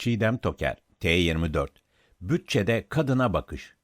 Çiğdem Toker, T24. Bütçede kadına bakış.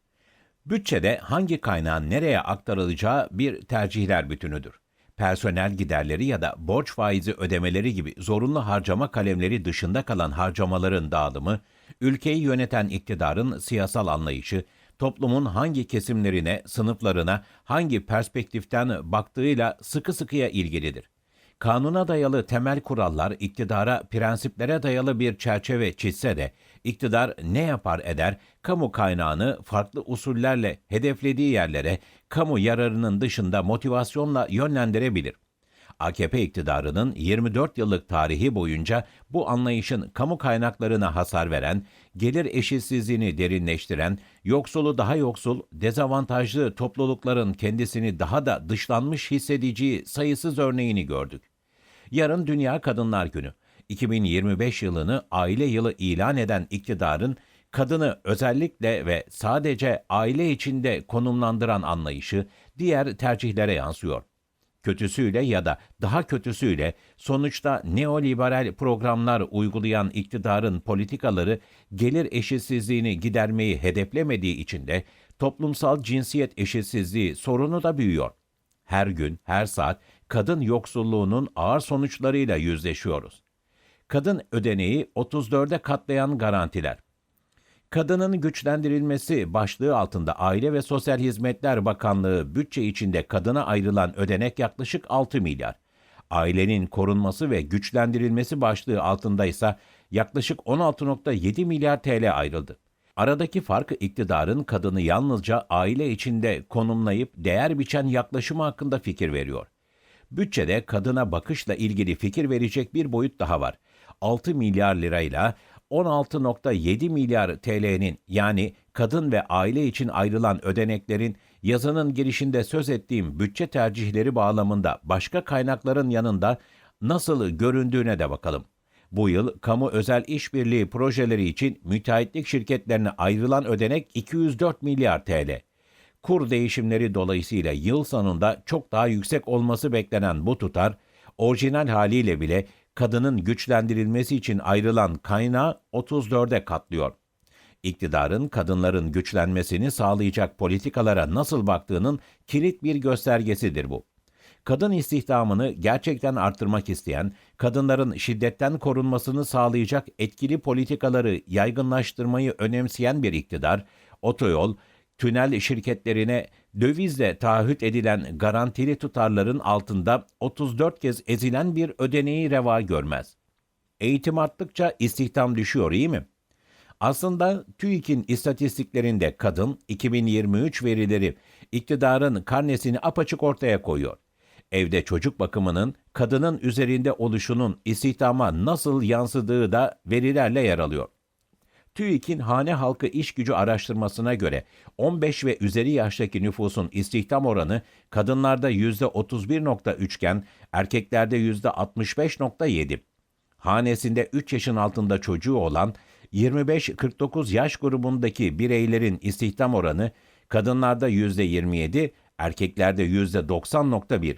Bütçede hangi kaynağın nereye aktarılacağı bir tercihler bütünüdür. Personel giderleri ya da borç faizi ödemeleri gibi zorunlu harcama kalemleri dışında kalan harcamaların dağılımı, ülkeyi yöneten iktidarın siyasal anlayışı, toplumun hangi kesimlerine, sınıflarına, hangi perspektiften baktığıyla sıkı sıkıya ilgilidir. Kanuna dayalı temel kurallar iktidara prensiplere dayalı bir çerçeve çizse de iktidar ne yapar eder kamu kaynağını farklı usullerle hedeflediği yerlere kamu yararının dışında motivasyonla yönlendirebilir. AKP iktidarının 24 yıllık tarihi boyunca bu anlayışın kamu kaynaklarına hasar veren, gelir eşitsizliğini derinleştiren, yoksulu daha yoksul, dezavantajlı toplulukların kendisini daha da dışlanmış hissedeceği sayısız örneğini gördük. Yarın Dünya Kadınlar Günü. 2025 yılını aile yılı ilan eden iktidarın kadını özellikle ve sadece aile içinde konumlandıran anlayışı diğer tercihlere yansıyor kötüsüyle ya da daha kötüsüyle sonuçta neoliberal programlar uygulayan iktidarın politikaları gelir eşitsizliğini gidermeyi hedeflemediği için de toplumsal cinsiyet eşitsizliği sorunu da büyüyor. Her gün, her saat kadın yoksulluğunun ağır sonuçlarıyla yüzleşiyoruz. Kadın ödeneği 34'e katlayan garantiler. Kadının güçlendirilmesi başlığı altında Aile ve Sosyal Hizmetler Bakanlığı bütçe içinde kadına ayrılan ödenek yaklaşık 6 milyar. Ailenin korunması ve güçlendirilmesi başlığı altında ise yaklaşık 16.7 milyar TL ayrıldı. Aradaki farkı iktidarın kadını yalnızca aile içinde konumlayıp değer biçen yaklaşımı hakkında fikir veriyor. Bütçede kadına bakışla ilgili fikir verecek bir boyut daha var. 6 milyar lirayla 16.7 milyar TL'nin yani kadın ve aile için ayrılan ödeneklerin yazının girişinde söz ettiğim bütçe tercihleri bağlamında başka kaynakların yanında nasıl göründüğüne de bakalım. Bu yıl kamu özel işbirliği projeleri için müteahhitlik şirketlerine ayrılan ödenek 204 milyar TL. Kur değişimleri dolayısıyla yıl sonunda çok daha yüksek olması beklenen bu tutar, orijinal haliyle bile kadının güçlendirilmesi için ayrılan kaynağı 34'e katlıyor. İktidarın kadınların güçlenmesini sağlayacak politikalara nasıl baktığının kilit bir göstergesidir bu. Kadın istihdamını gerçekten arttırmak isteyen, kadınların şiddetten korunmasını sağlayacak etkili politikaları yaygınlaştırmayı önemseyen bir iktidar, otoyol, tünel şirketlerine dövizle taahhüt edilen garantili tutarların altında 34 kez ezilen bir ödeneği reva görmez. Eğitim arttıkça istihdam düşüyor iyi mi? Aslında TÜİK'in istatistiklerinde kadın 2023 verileri iktidarın karnesini apaçık ortaya koyuyor. Evde çocuk bakımının kadının üzerinde oluşunun istihdama nasıl yansıdığı da verilerle yer alıyor. TÜİK'in hane halkı iş gücü araştırmasına göre 15 ve üzeri yaştaki nüfusun istihdam oranı kadınlarda %31.3 iken erkeklerde %65.7. Hanesinde 3 yaşın altında çocuğu olan 25-49 yaş grubundaki bireylerin istihdam oranı kadınlarda %27, erkeklerde %90.1.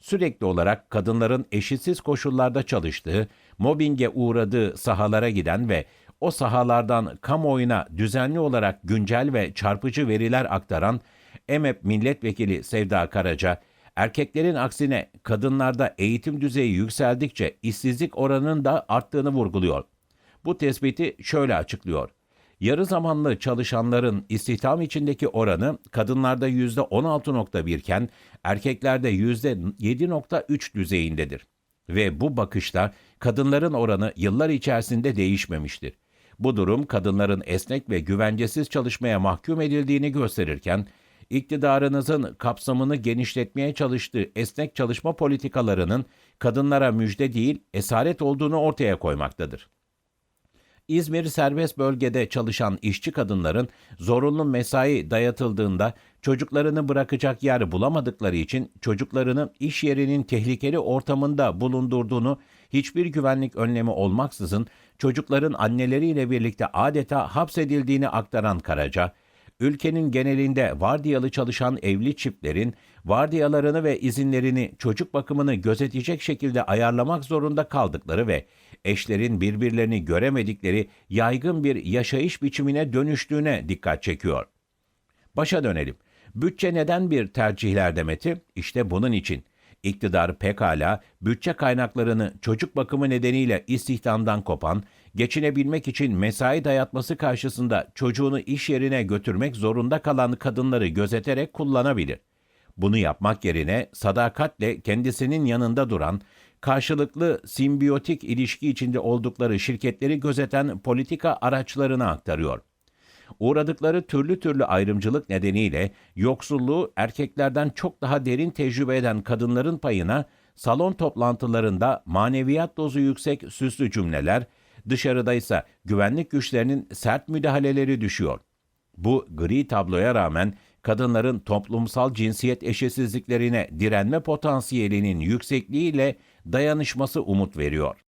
Sürekli olarak kadınların eşitsiz koşullarda çalıştığı, mobbinge uğradığı sahalara giden ve o sahalardan kamuoyuna düzenli olarak güncel ve çarpıcı veriler aktaran EMEP Milletvekili Sevda Karaca, erkeklerin aksine kadınlarda eğitim düzeyi yükseldikçe işsizlik oranının da arttığını vurguluyor. Bu tespiti şöyle açıklıyor. Yarı zamanlı çalışanların istihdam içindeki oranı kadınlarda %16.1 iken erkeklerde %7.3 düzeyindedir. Ve bu bakışta kadınların oranı yıllar içerisinde değişmemiştir. Bu durum kadınların esnek ve güvencesiz çalışmaya mahkum edildiğini gösterirken, iktidarınızın kapsamını genişletmeye çalıştığı esnek çalışma politikalarının kadınlara müjde değil, esaret olduğunu ortaya koymaktadır. İzmir serbest bölgede çalışan işçi kadınların zorunlu mesai dayatıldığında çocuklarını bırakacak yer bulamadıkları için çocuklarını iş yerinin tehlikeli ortamında bulundurduğunu hiçbir güvenlik önlemi olmaksızın çocukların anneleriyle birlikte adeta hapsedildiğini aktaran Karaca, ülkenin genelinde vardiyalı çalışan evli çiftlerin vardiyalarını ve izinlerini çocuk bakımını gözetecek şekilde ayarlamak zorunda kaldıkları ve eşlerin birbirlerini göremedikleri yaygın bir yaşayış biçimine dönüştüğüne dikkat çekiyor. Başa dönelim. Bütçe neden bir tercihler demeti? İşte bunun için. İktidar pekala bütçe kaynaklarını çocuk bakımı nedeniyle istihdamdan kopan, geçinebilmek için mesai dayatması karşısında çocuğunu iş yerine götürmek zorunda kalan kadınları gözeterek kullanabilir. Bunu yapmak yerine sadakatle kendisinin yanında duran, karşılıklı simbiyotik ilişki içinde oldukları şirketleri gözeten politika araçlarına aktarıyor uğradıkları türlü türlü ayrımcılık nedeniyle yoksulluğu erkeklerden çok daha derin tecrübe eden kadınların payına salon toplantılarında maneviyat dozu yüksek süslü cümleler, dışarıda ise güvenlik güçlerinin sert müdahaleleri düşüyor. Bu gri tabloya rağmen kadınların toplumsal cinsiyet eşitsizliklerine direnme potansiyelinin yüksekliğiyle dayanışması umut veriyor.